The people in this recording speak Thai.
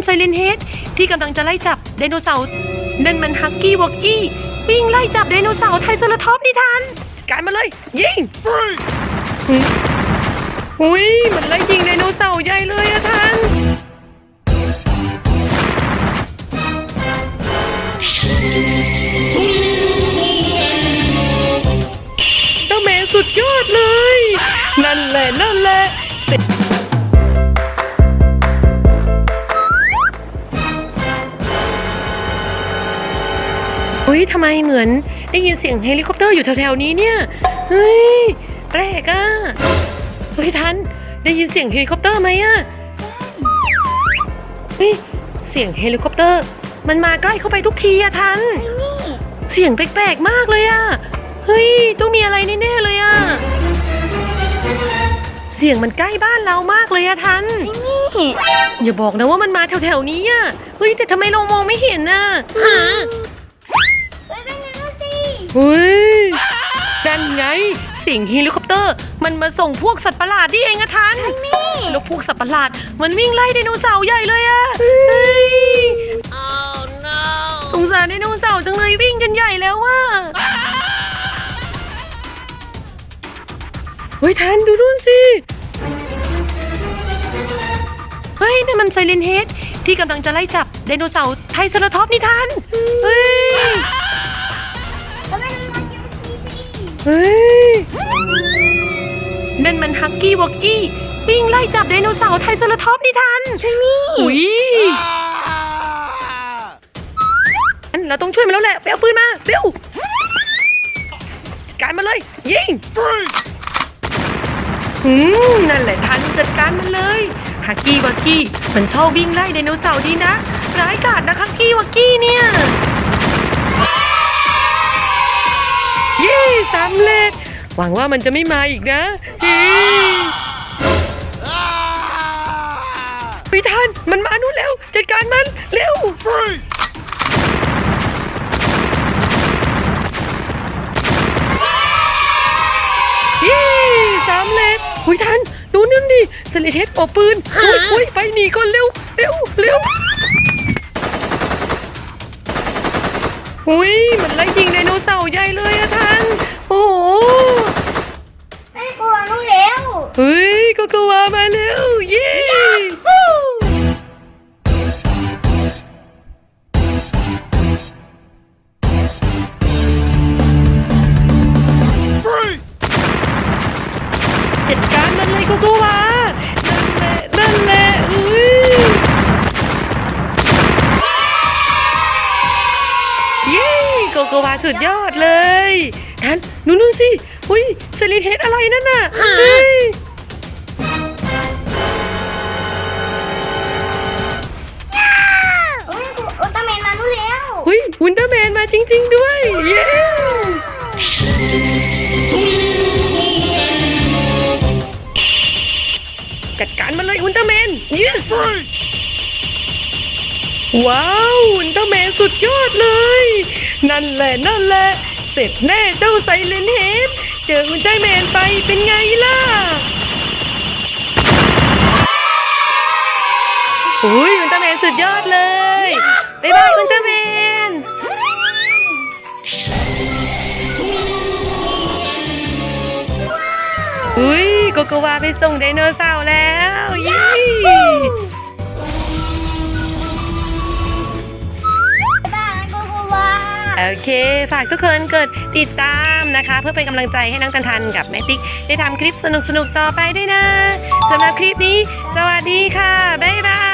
มันไซเรนเฮดที่กำลังจะไล่จับไดโนเสาร์นั่นมันฮักกี้วอกกี้วิ่งไล่จับไดโนเสาร์ไทรเซราทอปส์นี่ทันจัดการมาเลย ยิงหุยหุยมันไล่ยิงไดโนเสาร์ใหญ่เลยอะทันเจ้าแมนสุดยอดเลย นั่นแหละ นั่นแหละเสร็จ ยทำไมเหมือนได้ยินเสียงเฮลิคอปเตอร์อยู่แถวๆนี้เนี่ย เฮ้ยแปลกอะ เฮ้ยทันได้ยินเสียงเฮลิคอปเตอร์ไหมอะเฮ้ยเสียงเฮลิคอปเตอร์ มันมาใกล้เข้าไปทุกทีอะทัน เสียงแปลกๆมากเลยอะเฮ้ยต้องมีอะไรแน่ๆเลยอะเสียงมันใกล้บ้านเรามากเลยอะทันอย่าบอกนะว่ามันมาแถวๆนี้อะเฮ้ยแต่ทำไมเรามองไม่เห็นน่ะไปเป็นแล้ว สิเฮ้ยนั่นไงเสียงเฮลิคอปเตอร์ มันมาส่งพวกสัตว์ประหลาดนี่เองอะทันแล้วพวกสัตว์ประหลาด มันวิ่งไล่ไดโนเสาร์ใหญ่เลยอะเฮ้ยสงสารไดโนเสาร์จังเลยวิ่งจนใหญ่แล้วว่าเฮ้ยทันดูนู่นสิเฮ้ยนี่นมันไซเรนเฮดที่กำลังจะไล่จับไดโนเสาร์ไทรเซราทอปส์นี่ทันเฮ้ย เฮ้ยนั่นมันฮักกี้วอกกี้วิ่งไล่จับไดโนเสาร์ไทรเซราทอปส์นี่ทันใช่มี่อุ้ยอันเราต้องช่วยมันแล้วแหละไปเอาปืนมาเร็วจัดการมันเลย ยิงอืมนั่นแหละทันจัดการมันเลยฮักกี้วอกกี้มันชอบวิ่งไล่ไดโนเสาร์ดีนะร้ายกาจนะฮักกี้วอกกี้เนี่ยำเร็จ หวังว่ามันจะไม่มาอีกนะเฮ้ยพี่ทันมันมานู่นแล้วจัดการมันเร็วเย้สำเร็จหุยทันดูนั่นดิสเลเทสออกปืนอุ้ยอุ้ยไปหนีก่อนเร็วเร็วเร็วอุ้ยมันไล่ยิงไดโนเสาร์ใหญ่เลยอะทัน มาเร็วเย้จัดการมันเลยโกโกวานั่นแหละ นั่นแหละอุ้ยเย้โกโกวาสุดยอดเลยทันนู่นนู่นสิ อุ้ยสลิดเฮดอะไรนั่นน่ะเฮ้ย ร์แมนมาจริง ๆ ด้วย เย้จัดการมันเลยวินเตอร์แมน yes ว้าววินเตอร์แมนสุดยอดเลย นั่นแหละนั่นแหละ เสร็จแน่เจ้าไซเลนเฮดเจอวินเตอร์แมนไปเป็นไงล่ะอุ้ยวินเตอร์แมนสุดยอดเลย บ๊ายบายวินเตอร์แมน กโกวาไปส่งไดโนเสาร์แล้วยี่บ้านกูกลัวโอเค ฝากทุกคนกดติดตามนะคะ เพื่อเป็นกำลังใจให้น้องตันทันกับแม่ติ๊ก ได้ทำคลิปสนุกๆต่อไปด้วยนะสำหรับคลิปนี้ สวัสดีค่ะ บ๊ายบาย